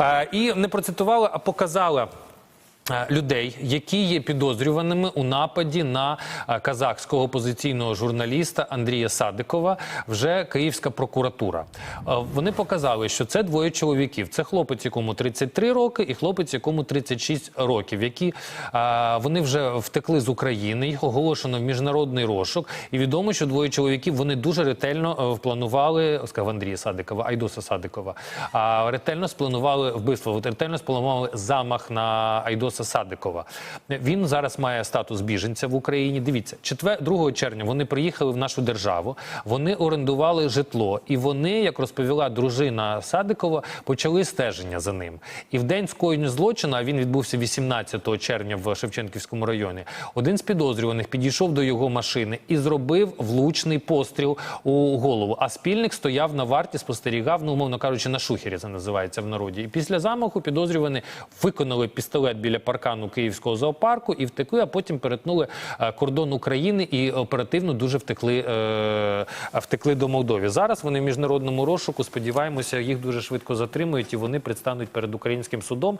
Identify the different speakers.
Speaker 1: Е, І не процитувала, а показали. Е, Людей, які є підозрюваними у нападі на е, казахського опозиційного журналіста Андрія Садикова, вже Київська прокуратура. Е, Вони показали, що це двоє чоловіків. Це хлопець, якому 33 роки, і хлопець, якому 36 років, які вони вже втекли з України. Їх оголошено в міжнародний розшук. І відомо, що двоє чоловіків вони дуже ретельно впланували, сказав Андрія Садикова, Айдоса Садикова. Ретельно спланували вбивство, ретельно спланували замах на Айдоса Садикова. Він зараз має статус біженця в Україні. Дивіться, 4, 2 червня вони приїхали в нашу державу. Вони орендували житло, і вони, як розповіла дружина Садикова, почали стеження за ним. І в день скоєння злочину, а він відбувся 18 червня в Шевченківському районі. Один з підозрюваних підійшов до його машини і зробив влучний постріл у голову. А спільник стояв на варті, спостерігав, ну умовно кажучи, на шухері це називається в народі. І після замаху підозрювані виконали пістолет біля паркану Київського зоопарку і втекли, а потім перетнули е, кордон України і оперативно дуже втекли, е, втекли до Молдові. Зараз вони в міжнародному розшуку. Сподіваємося, їх дуже швидко затримують і вони предстануть перед українським судом.